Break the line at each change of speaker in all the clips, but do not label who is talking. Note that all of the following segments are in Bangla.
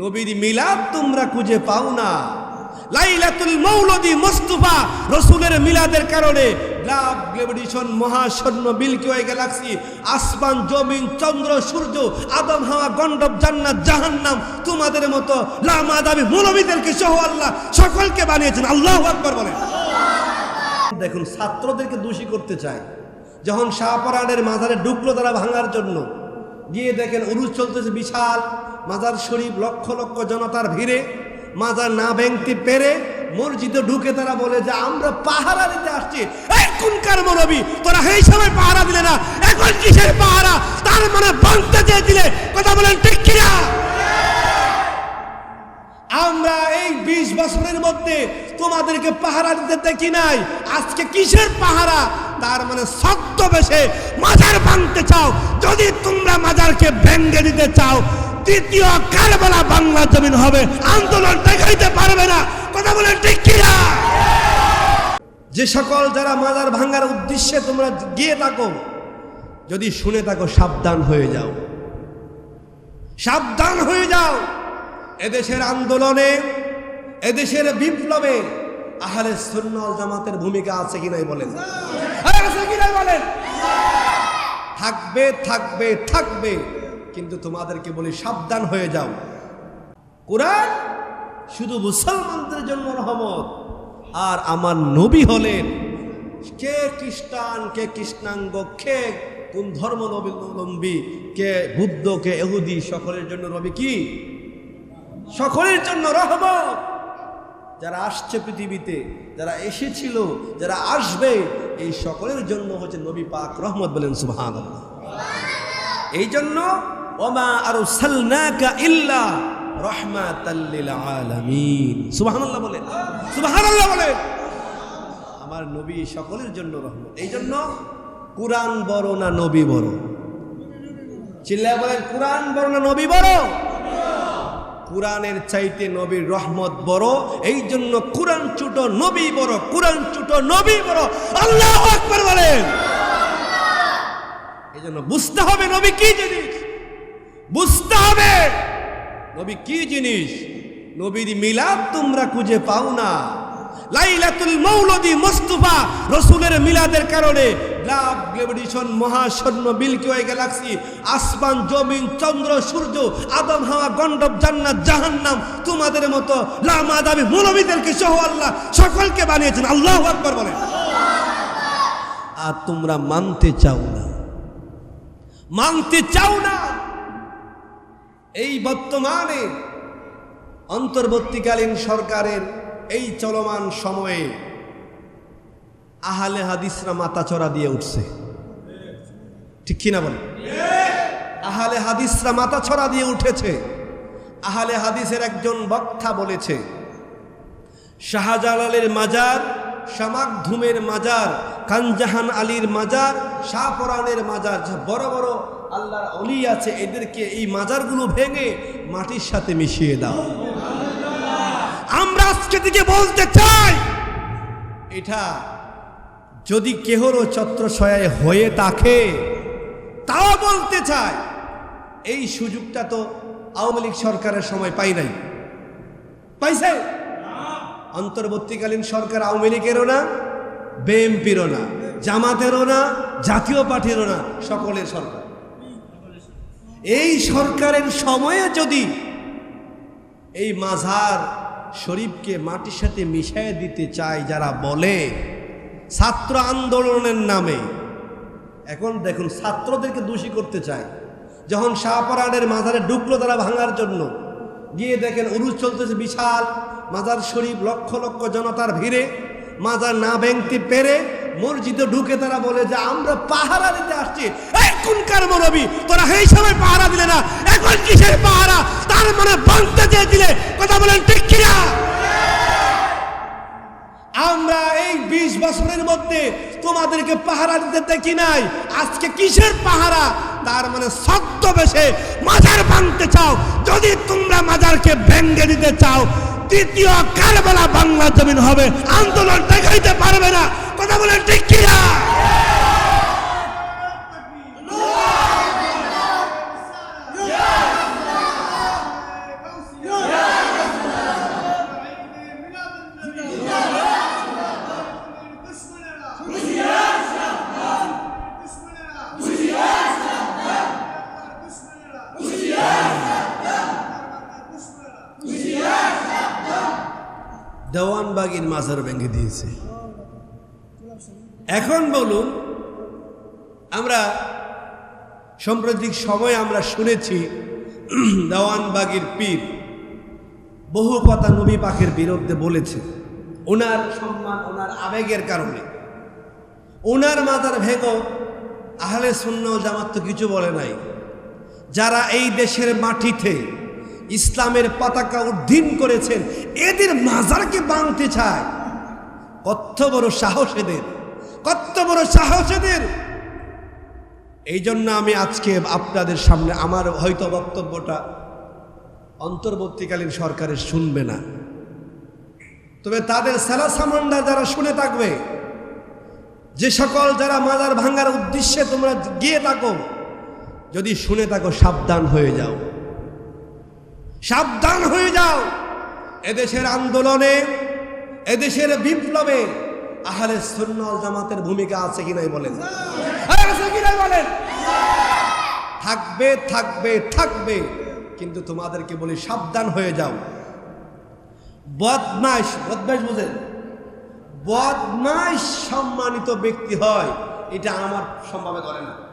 নবীর মিলাদ তোমরা খুঁজে পাও না। লাইলাতুল মৌলদি মুস্তাফা রসুলের মিলাদের কারণে গ্লাব গ্লেবডিশন মহাশূন্য মিল্কি ওয়ে গ্যালাক্সি আসমান, জমিন, চন্দ্র, সূর্য, আদম, হাওয়া গন্ডব জান্নাত, জাহান্নাম, তোমাদের মতো লামা দাবি মৌলবীদেরকে সহ আল্লাহ সকলকে বানিয়েছেন। আল্লাহ আকবার বলেন। দেখুন, ছাত্রদেরকে দোষী করতে চায়। যখন শাহপরানের মাজারে ঢুকলো তারা ভাঙার জন্য। গিয়ে দেখেন, উরুজ চলতেছে বিশাল মাজার শরীফ লক্ষ লক্ষ জনতার ভিড়ে, মাজার না ভেঙতে পেরে মসজিদে ঢুকে তারা বলে যে, আমরা পাহারা দিতে আসছি। এই কোনকার মরবি তোরা সেই সময় পাহারা দিলে না এখন কিসের পাহারা, তার মানে ভাঙতে চেয়েছিলে কথা বলেন ঠিক কিনা? আমরা এই বিশ বছরের মধ্যে তোমাদেরকে পাহারা দিতে দেখি নাই। আজকে কিসের পাহারা? তার মানে সত্য বেশে মাজার ভাঙতে চাও। যদি তোমরা মাজারকে ভেঙ্গে দিতে চাও তৃতীয় কারবেলা বাংলা জমিন হবে। আন্দোলন দেখাইতে পারবে না। কথা বলে ঠিক কিনা? যে সকল যারা মাজার ভাঙার উদ্দেশ্যে তোমরা গিয়ে থাকো যদি শুনে থাকো সাবধান হয়ে যাও। সাবধান হয়ে যাও। এদেশের আন্দোলনে এদেশের বিপ্লবে আহারে সুন্নাল জামাতের ভূমিকা আছে কি নাই বলেন? আছে কি নাই বলেন? থাকবে থাকবে থাকবে। কিন্তু তোমাদেরকে বলি, সাবধান হয়ে যাও। কোরআন শুধু মুসলমানদের জন্য রহমত, আর আমার নবী হলেন, কে খ্রিস্টান, কে কৃষ্ণাঙ্গ, কে কোন ধর্ম নবী কে বুদ্ধ, কে এহুদি সকলের জন্য নবী কি? সকলের জন্য রহমত। যারা আসছে পৃথিবীতে, যারা এসেছিল, যারা আসবে, এই সকলের জন্য হচ্ছে নবী পাক রহমত বলেন সুবহান এই জন্য ওমা আর ইল্লা আমার নবী সকলের জন্য রহমত। এই জন্য কোরআন বড় না নবী বড়? চিল্লায় বলেন, কোরআন বড় না নবী বড়? কোরআনের চাইতে নবীর রহমত বড়। এই জন্য কোরআন চুটো নবী বড়। কোরআন চুটো নবী বড়। আল্লাহ বলেন। এই জন্য বুঝতে হবে নবী কি জিনিস। বুঝতে হবে। নবী কি জিনিস? নবীর মিলাদ তোমরা খুঁজে পাও না। লাইলাতুল মৌলদি মুস্তাফা রসুলের মিলাদের কারণে গ্লাব গ্লেবডিশন মহাশূন্য মিল্কি ওয়ে গ্যালাক্সি আসমান, জমিন, চন্দ্র, সূর্য, আদম, হাওয়া গন্ডব জান্নাত, জাহান্নাম, তোমাদের মতো লামা দাবি মৌলবীদেরকে সহ আল্লাহ সকলকে বানিয়েছেন। আল্লাহ আকবার বলেন। আর তোমরা মানতে চাও না। মানতে চাও না এই বর্তমানে অন্তর্বর্তীকালীন সরকারের এই চলমান সময়ে আহালে হাদিসরা মাথাচড়া দিয়ে উঠছে। ঠিক কিনা বলে আহালে হাদিসরা মাথাছড়া দিয়ে উঠেছে। আহালে হাদিসের একজন বক্তা বলেছে, শাহজালালের মাজার শামাকধুমের মাজার কানজাহান আলীর মাজার শাহপরানের মাজার, যা বড় বড় আল্লাহর অলি আছে, এদেরকে এই মাজারগুলো ভেঙে মাটির সাথে মিশিয়ে দাও। আমরা আজকে থেকে বলতে চাই, এটা যদি কেহরও ছত্রছয়ায় হয়ে থাকে, তাও বলতে চাই, এই সুযোগটা তো আওয়ামী লীগ সরকারের সময় পাই নাই। পাইছে? অন্তর্বর্তীকালীন সরকার আওয়ামী লীগেরও না? বিএনপিরও না, জামাতেরও না, জাতীয় পার্টিরও না, সকলের সরকার। এই সরকারের সময়ে যদি এই মাঝার শরীফকে মাটির সাথে মিশিয়ে দিতে চায়, যারা বলে, ছাত্র আন্দোলনের নামে, এখন দেখুন ছাত্রদেরকে দোষী করতে চায়। যখন শাহপরানের মাজারে ঢুকলো তারা ভাঙার জন্য, গিয়ে দেখেন উরুজ চলতেছে বিশাল মাজার শরীফ, লক্ষ লক্ষ জনতার ভিড়ে। মাজার না ভেঙতে পেরে মসজিদে ঢুকে তারা বলে যে, আমরা পাহারা দিতে আসছি। এই কোনকার মরবি তোরা সেই সময় পাহারা দিলে না? এখন কিসের পাহারা? তার মানে ভাঙতে চেয়েছিলে কথা বলেন ঠিক কিনা? আমরা এই বিশ বছরের মধ্যে তোমাদেরকে পাহারা দিতে দেখি নাই। আজকে কিসের পাহারা? তার মানে সত্য বেশে মাজার ভাঙতে চাও। যদি তোমরা মাজারকে ভেঙ্গে দিতে চাও তৃতীয় কারবেলা বাংলা জমিন হবে। আন্দোলন দেখাইতে পারবে না। কথা বলেন ঠিক কিনা? দেওয়ানবাগির মাজার ভেঙে দিয়েছে। এখন বলুন, আমরা সাম্প্রতিক সময় আমরা শুনেছি দেওয়ানবাগির পীর বহু কথা নবী পাকের বিরুদ্ধে বলেছে। ওনার সম্মান, ওনার আবেগের কারণে। ওনার মাথার ভেগো আহলে শূন্য জামাত তো কিছু বলে নাই। যারা এই দেশের মাটিতে ইসলামের পতাকা উদ্দিন করেছেন, এদের মাজারকে বাঁধতে চায়। কত বড় সাহস এদের, কত বড় সাহস এদের। এই জন্য আমি আজকে আপনাদের সামনে আমার হয়তো বক্তব্যটা অন্তর্বর্তীকালীন সরকারের শুনবে না। তবে তাদের সেলা সামন্ডা যারা শুনে থাকবে, যে সকল যারা মাজার ভাঙ্গার উদ্দেশ্যে তোমরা গিয়ে থাকো, যদি শুনে থাকো সাবধান হয়ে যাও। সাবধান হয়ে যাও। এদেশের আন্দোলনে এদেশের বিপ্লবে আহলে সুন্নাল জামাতের ভূমিকা আছে কি নাই বলেন? হ্যাঁ, বলেন? থাকবে থাকবে থাকবে। কিন্তু তোমাদেরকে বলি সাবধান হয়ে যাও। বদমাস বদমাস বুঝেন? বদমাস সম্মানিত ব্যক্তি হয় এটা আমার সম্ভাবে করে না।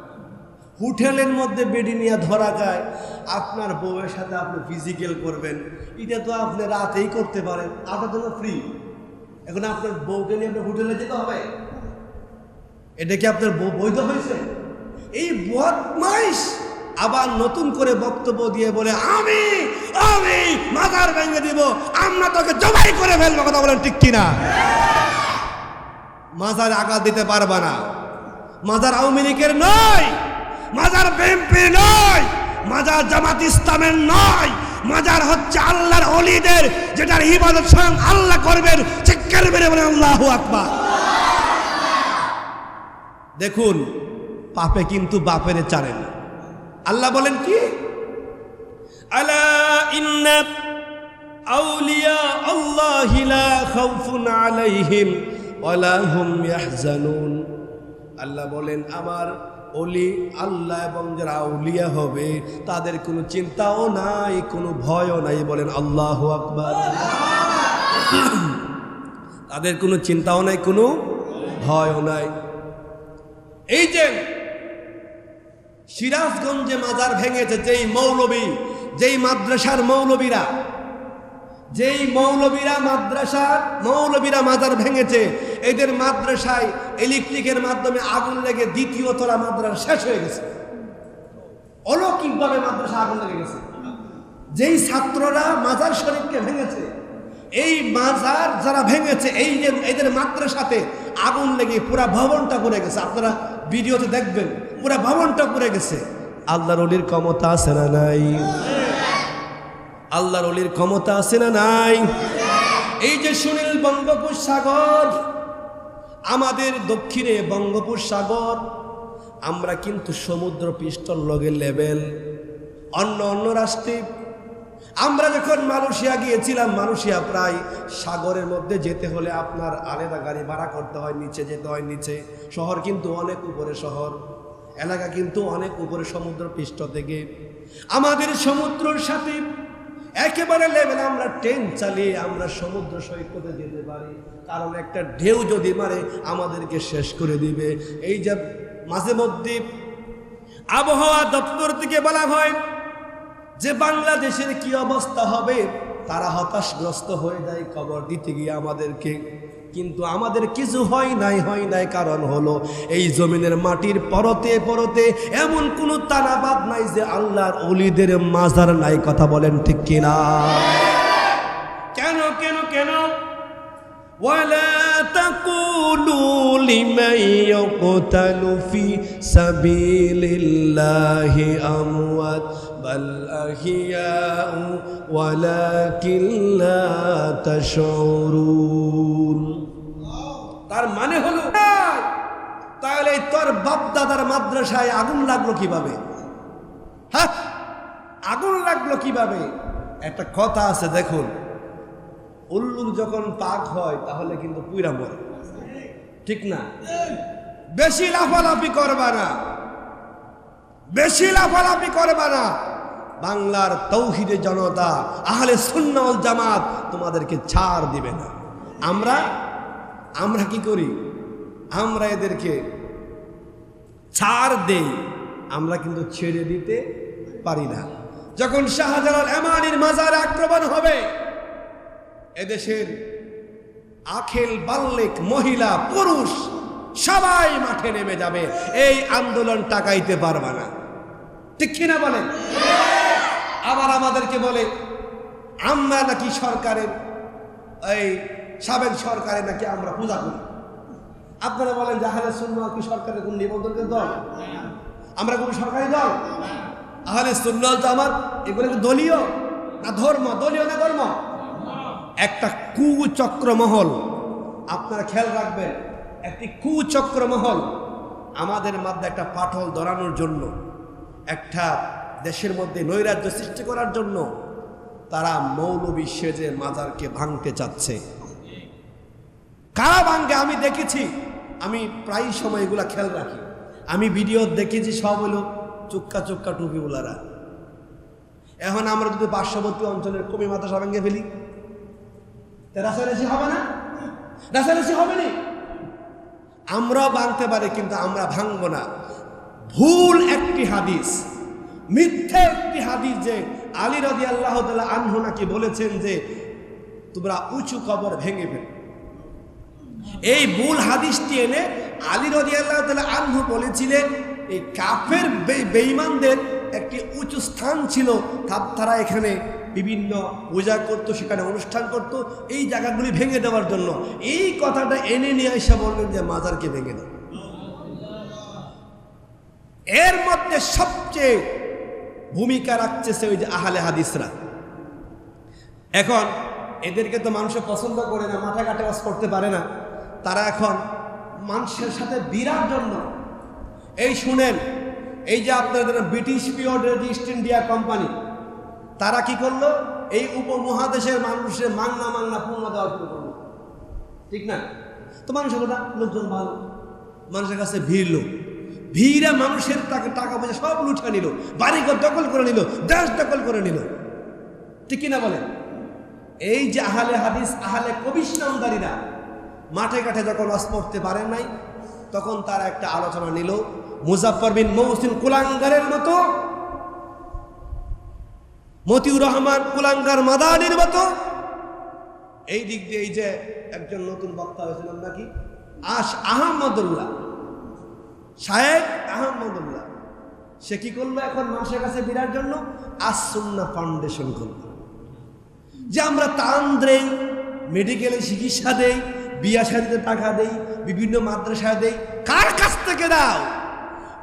হোটেলের মধ্যে বেডি নিয়ে ধরা যায় আপনার বউয়ের সাথে আপনি ফিজিক্যাল করবেন। এটা তো আপনি রাতেই করতে পারেন। আপনার জন্য ফ্রি এখন আপনার বউকে নিয়ে আপনার হোটেলে যেতে হবে? এটা কি আপনার বউ বৈধ হয়েছে? এই বদমাইশ আবার নতুন করে বক্তব্য দিয়ে বলে, আমি আমি মাথার ভেঙে দিব। আমরা তোকে জবাই করে ফেলব। কথা বলেন ঠিক কিনা? মাজার আঘাত দিতে পারবা না। মাজার আওয়ামী লীগের নয়। মাজার বিএনপি নয়, মাজার জামাত ইসলামের নয়, মাজার হচ্ছে আল্লাহর অলিদের, যেটার ইবাদত স্বয়ং আল্লাহ করবেন। চিৎকার মেরে বলে আল্লাহ আকবার। দেখুন, পাপে কিন্তু বাপের চারে না। আল্লাহ বলেন কি? আলা আউলিয়া আল্লাহ আলাইহিম আল্লাহ বলেন, আমার অলি আল্লাহ এবং যারা আউলিয়া হবে, তাদের কোনো চিন্তাও নাই, কোনো ভয়ও নাই। বলেন, আল্লাহ আকবার। তাদের কোনো চিন্তাও নাই, কোনো ভয়ও নাই। এই যে সিরাজগঞ্জে মাজার ভেঙেছে, যেই মৌলবী, যেই মাদ্রাসার মৌলবীরা, যেই মৌলবীরা মাদ্রাসার মৌলবীরা মাজার ভেঙেছে এদের মাদ্রাসায় ইলেকট্রিকের মাধ্যমে আগুন লেগে দ্বিতীয় তলা মাদ্রাসা শেষ হয়ে গেছে। অলৌকিকভাবে মাদ্রাসা আগুন লেগে গেছে। যেই ছাত্ররা মাজার শরীফকে ভেঙেছে, এই মাজার যারা ভেঙেছে, এই যে এদের মাদ্রাসাতে আগুন লেগে পুরা ভবনটা পড়ে গেছে। আপনারা ভিডিওতে দেখবেন, পুরা ভবনটা পড়ে গেছে। আল্লাহর অলির ক্ষমতা আছে না নাই? আল্লাহর অলির ক্ষমতা আছে না নাই? এই যে সুনীল বঙ্গোপসাগর আমাদের দক্ষিণে বঙ্গোপসাগর, আমরা কিন্তু সমুদ্র পৃষ্ঠর লগে লেভেল অন্য অন্য রাষ্ট্রে, আমরা যখন মালয়েশিয়া গিয়েছিলাম, মালয়েশিয়া প্রায় সাগরের মধ্যে যেতে হলে আপনার আলাদা গাড়ি ভাড়া করতে হয়, নিচে যেতে হয়, নিচে। শহর কিন্তু অনেক উপরে শহর, এলাকা কিন্তু অনেক উপরে সমুদ্র পৃষ্ঠ থেকে। আমাদের সমুদ্রের সাথে একেবারে লেভেল আমরা ট্রেন চালিয়ে আমরা সমুদ্র সৈকতে যেতে পারি। কারণ একটা ঢেউ যদি মারে, আমাদেরকে শেষ করে দিবে। এই যে মাঝে মধ্যে আবহাওয়া দপ্তর থেকে বলা হয় যে বাংলাদেশের কি অবস্থা হবে, তারা হতাশগ্রস্ত হয়ে যায় খবর দিতে গিয়ে আমাদেরকে। কিন্তু আমাদের কিছু হয় নাই হয় নাই কারণ হলো এই জমিনের মাটির পরতে পরতে এমন কোনো তানাবাদ নাই যে আল্লাহর অলিদের মাজার নাই কথা বলেন ঠিক কিনা কেন কেন কেন ولا تقولوا لمن يقتل في سبيل الله أموات بل أحياء ولكن لا تشعرون তার মানে হলো তাহলে তোর বাপ দাদার মাদ্রাসায় আগুন লাগল কীভাবে? হ্যাঁ আগুন লাগল কীভাবে? একটা কথা আছে, দেখুন। উল্লুর যখন পাক হয়, তাহলে কিন্তু পুইরা মরে। ঠিক না? বেশি লাফালাফি করবা না। বেশি লাফালাফি করবা না। বাংলার তৌহিদে জনতা, আহলে সুন্নাল জামাত তোমাদেরকে ছাড় দিবে না। আমরা আমরা কি করি? আমরা এদেরকে ছাড় দেই। আমরা কিন্তু ছেড়ে দিতে পারি না। যখন শাহজালাল এমানির মাজার আক্রমণ হবে, এদেশের আখেল বাল্লিক মহিলা, পুরুষ সবাই মাঠে নেমে যাবে। এই আন্দোলন টাকাইতে পারবে না। ঠিক কিনা বলেন আবার আমাদেরকে বলে, আমরা নাকি সরকারের এই সাবেক সরকারে নাকি আমরা পূজা করি? আপনারা বলেন যে আহলে সুন্নাহ কি সরকারের কোন নিবন্ধনের দল? আমরা কোন সরকারি দল? আহলে সুন্নাহ তো আমার, এগুলো দলীয় না ধর্ম? দলীয় না ধর্ম? একটা কুচক্র মহল, আপনারা খেয়াল রাখবেন, একটি কুচক্র মহল আমাদের মধ্যে একটা পাঠল ধরানোর জন্য, একটা দেশের মধ্যে নৈরাজ্য সৃষ্টি করার জন্য তারা মৌলবী সেজে মাজারকে ভাঙতে চাচ্ছে। কারা ভাঙ্গে আমি দেখেছি, আমি প্রায় সময় এগুলা খেয়াল রাখি। আমি ভিডিও দেখেছি, সব হলো চুক্কা চুক্কা টুপিওয়ালারা এখন আমরা যদি পার্শ্ববর্তী অঞ্চলের কমি মাদ্রাসা ভেঙে ফেলি হবে না? রাসারাসি হবে না? আমরা ভাঙতে পারি, কিন্তু আমরা ভাঙবো না। ভুল একটি হাদিস, মিথ্যে একটি হাদিস যে আলী রদি আল্লাহ আনহু নাকি বলেছেন যে, তোমরা উঁচু কবর ভেঙে ফেল। এই ভুল হাদিসটি এনে আলী রদি আল্লাহ আনহু বলেছিলেন, এই কাফের বেঈমানদের একটি উঁচু স্থান ছিল। তার- তারা এখানে বিভিন্ন পূজা করত, সেখানে অনুষ্ঠান করত। এই জায়গাগুলি ভেঙে দেওয়ার জন্য। এই কথাটা এনে নিয়ে এসে বললেন যে, মাজারকে ভেঙে দাও। এর মধ্যে সবচেয়ে ভূমিকা রাখতেছে ওই যে আহালে হাদিসরা। এখন, এদেরকে তো মানুষ পছন্দ করে না, মাথা কাটে বাস করতে পারে না। তারা এখন মানুষের সাথে বিরাট জন্য এই শুনেন, এই যে আপনাদের ব্রিটিশ যে ইস্ট ইন্ডিয়া কোম্পানি তারা কি করল? এই উপমহাদেশের মানুষের মাংনা মাংনা পূর্ণ দেওয়া শুরু করল। ঠিক না? তো মানুষের কথা, লোকজন ভালো। মানুষের কাছে ভিড়ল ভিড়ে মানুষের টাকা টাকা পয়সা সব লুঠে নিল, বাড়িঘর দখল করে নিল, দেশ দখল করে নিল। ঠিক কিনা বলে এই যে আহালে হাদিস, আহালে কবিস নামদারিরা মাঠে ঘাটে যখন ওয়াজ পড়তে পারেন নাই, তখন তারা একটা আলোচনা নিল মুজাফর বিন মৌসিন কুলাঙ্গারের মতো, মতিউর রহমান কুলাঙ্গার মাদানির মতো। এই দিক দিয়ে এই যে একজন নতুন বক্তা হয়েছিলাম নাকি? আশ আহমদুল্লাহ। শায়েক আহমদুল্লাহ। সে কি করল এখন মানুষের কাছে বিরার জন্য? আসুন্না ফাউন্ডেশন করল। যে আমরা তান দেই মেডিকেলে চিকিৎসা দেই বিয়া শাদিতে টাকা দেই, বিভিন্ন মাদ্রাসা দেই, কার কাছ থেকে দাও?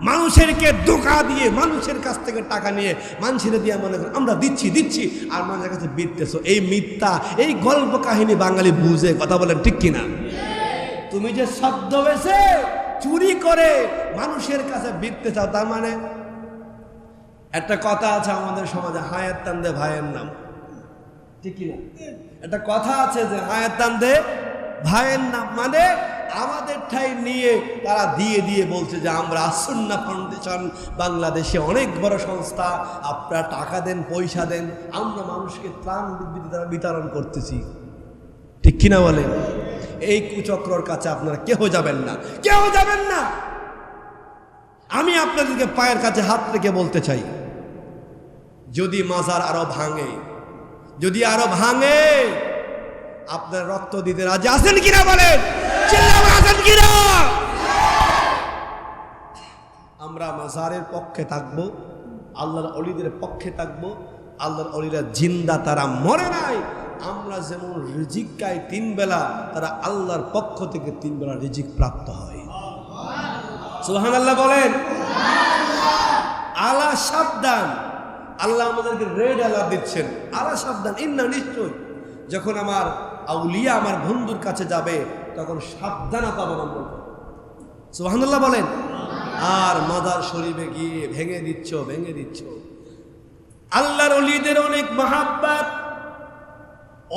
মানুষেরকে ধোকা দিয়ে, মানুষের কাছ থেকে টাকা নিয়ে মানুষের দিয়ে মনে করেন আমরা দিচ্ছি দিচ্ছি। আর মানুষের কাছে বিরতেছ এই মিথ্যা, এই গল্প কাহিনী বাঙালি বুঝে কথা বলেন, ঠিক কিনা? তুমি যে শব্দ বেছে চুরি করে মানুষের কাছে বিকতে চাও, তার মানে একটা কথা আছে আমাদের সমাজে, হায়াত তান্দে ভাইয়ের নাম। ঠিক কিনা? একটা কথা আছে যে হায়াত তান্দে ভাইয়ের নাম মানে আমাদের ঠাই নিয়ে তারা দিয়ে দিয়ে বলছে যে আমরা আসন্না ফাউন্ডেশন, বাংলাদেশে অনেক বড় সংস্থা, আপনারা টাকা দেন, পয়সা দেন, আমরা মানুষকে ত্রাণ বিতরণ করতেছি। ঠিক কিনা বলেন? এই কুচক্রর কাছে আপনারা কেউ যাবেন না কেউ যাবেন না! আমি আপনাদেরকে পায়ের কাছে হাত রেখে বলতে চাই, যদি মাজার আরও ভাঙে, যদি আরও ভাঙে আপনার রক্ত দিতে রাজি আছেন কিনা বলেন? আছেন কিনা? আমরা মাজারের পক্ষে থাকব, আল্লাহর অলিদের পক্ষে থাকব, আল্লাহর অলিরা জিন্দা, তারা মরে নাই। আমরা যেমন রিজিক গাই তিন বেলা, তারা আল্লাহর পক্ষ থেকে তিন বেলা রিজিক প্রাপ্ত হয়। সুহান আল্লাহ বলেন। আলা সাবধান। আল্লাহ আমাদেরকে রেড অ্যালার্ট দিচ্ছেন। আলা সাবধান, ইন্না নিশ্চয়। যখন আমার আউলিয়া আমার বন্ধুর কাছে যাবে, তখন সাবধানতা অবলম্বন করবে সুহানুল্লাহ বলেন, আর মাদার শরীফে গিয়ে ভেঙে দিচ্ছ ভেঙে দিচ্ছ। আল্লাহর অলিদের অনেক মাহাব্বাত,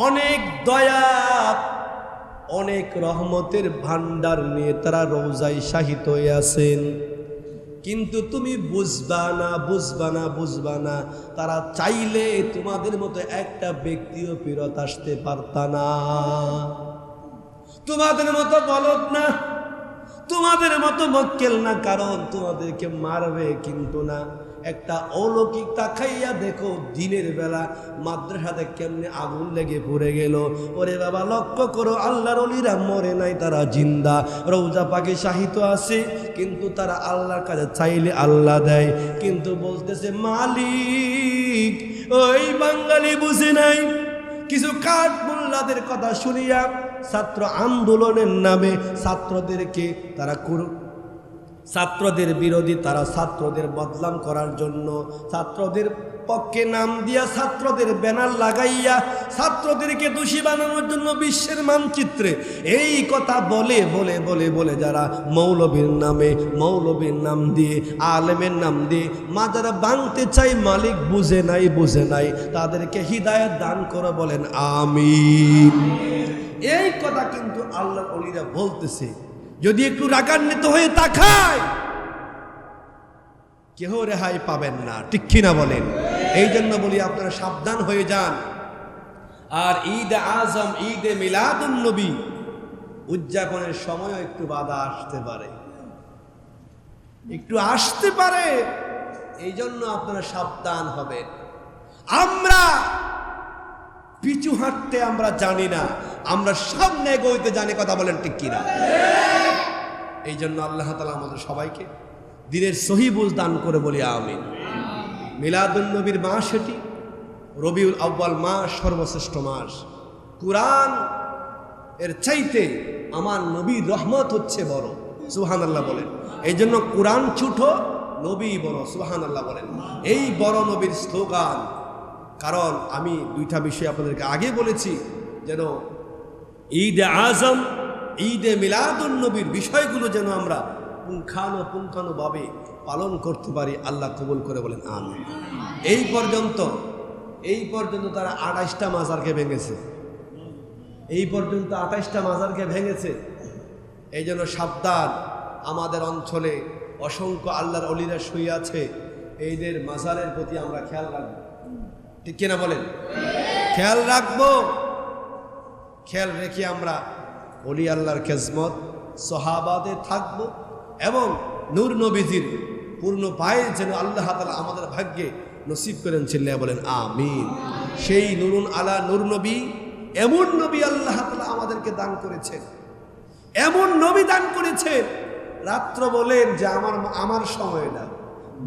অনেক দয়া, অনেক রহমতের ভান্ডার নিয়ে তারা রোজায় শাহিত হয়ে আছেন। কিন্তু তুমি বুঝবা না বুঝবা না বুঝবা না। তারা চাইলে তোমাদের মতো একটা ব্যক্তিও ফেরত আসতে পারতা না। তোমাদের মতো বলত না, তোমাদের মতো মক্কেল না, কারণ তোমাদেরকে মারবে কিন্তু না। একটা অলৌকিক তাকাইয়া দেখো, দিনের বেলা মাদ্রাসাতে কেমনে আগুন লেগে পড়ে গেল। ওরে বাবা, লক্ষ্য করো, আল্লাহর অলিরা মরে নাই, তারা জিন্দা। রৌজা পাকে সাহিত্য আছে, কিন্তু তারা আল্লাহর কাছে চাইলে আল্লাহ দেয়। কিন্তু বলতেছে, মালিক, ওই বাঙালি বুঝে নাই। কিছু কাঠ মোল্লাদের কথা শুনিয়া ছাত্র আন্দোলনের নামে ছাত্রদেরকে তারা ছাত্রদের বিরোধী, তারা ছাত্রদের বদলাম করার জন্য, ছাত্রদের পক্ষে নাম দিয়া ছাত্রদের ব্যানার লাগাইয়া ছাত্রদেরকে দোষী বানানোর জন্য বিশ্বের মানচিত্রে। এই কথা বলে বলে বলে বলে যারা মৌলবীর নামে, মৌলবীর নাম দিয়ে, আলেমের নাম দিয়ে মা যারা বাংতে চাই মালিক বুঝে নাই বুঝে নাই, তাদেরকে হৃদায়ত দান করে বলেন, আমিন। এই কথা কিন্তু আল্লাহ অলিরা বলতেছে। যদি একটু রাগান্বিত হয়ে তাকায়, কেহ রেহাই পাবেন না। ঠিক কিনা বলেন? এই জন্য বলি আপনারা সাবধান হয়ে যান। আর ঈদ আজম ঈদ মিলাদুন নবী উদযাপনের সময়ও একটু বাধা আসতে পারে। একটু আসতে পারে এই জন্য আপনারা সাবধান হবেন। আমরা পিছু হাঁটতে আমরা জানি না, আমরা সামনে এগোইতে জানি কথা বলেন ঠিক কিনা। এই জন্য আল্লাহ তালা আমাদের সবাইকে দিনের সহিবুজ দান করে বলি আমি মিলাদুল নবীর মাস এটি, রবিউল আব্বাল মাস, সর্বশ্রেষ্ঠ মাস। কুরআন এর চাইতে আমার নবীর রহমত হচ্ছে বড় সুহান আল্লাহ বলেন। এই জন্য কোরআন ছুটো, নবী বড় সুহান আল্লাহ বলেন। এই বড় নবীর স্লোগান, কারণ আমি দুইটা বিষয় আপনাদেরকে আগে বলেছি, যেন ঈদ আজম ঈদে মিলাদুন নবীর বিষয়গুলো যেন আমরা পুঙ্খানো পুঙ্খানুভাবে পালন করতে পারি, আল্লাহ কবুল করে বলেন আমি এই পর্যন্ত এই পর্যন্ত তারা আঠাশটা মাজারকে ভেঙেছে। এই পর্যন্ত আঠাশটা মাজারকে ভেঙেছে। এই জন্য সাবধান, আমাদের অঞ্চলে অসংখ্য আল্লাহর অলিরা শুয়ে আছে। এইদের মাজারের প্রতি আমরা খেয়াল রাখব। ঠিক কিনা বলেন? খেয়াল রাখব। খেয়াল রেখে আমরা অলি আল্লাহর খেজমত সহাবাদে থাকব এবং নূর নবীজির পূর্ণ পায়ে যেন আল্লাহ তালা আমাদের ভাগ্যে নসিব করেন ছিলেন বলেন আমিন। সেই নুরুন আলা নূর নবী, এমন নবী আল্লাহ তালা আমাদেরকে দান করেছেন। এমন নবী দান করেছেন। রাত্র বলেন যে আমার আমার সময় দাও।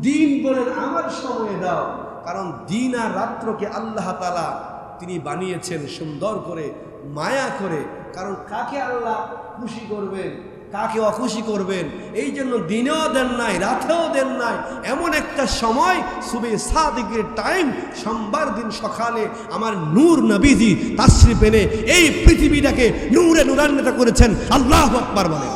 দিন বলেন আমার সময় দাও। কারণ দিন আর রাত্রকে আল্লাহ তালা তিনি বানিয়েছেন সুন্দর করে মায়া করে, কারণ কাকে আল্লাহ খুশি করবেন, কাকে অখুশি করবেন, এই জন্য দিনেও দেন নাই, রাতেও দেন নাই, এমন একটা সময়, সুবে সাদিকের টাইম সোমবার দিন সকালে আমার নূর নবীজি তাশ্রী পেনে এই পৃথিবীটাকে নূরে নূরান্বিত করেছেন, আল্লাহ আকবার বলে।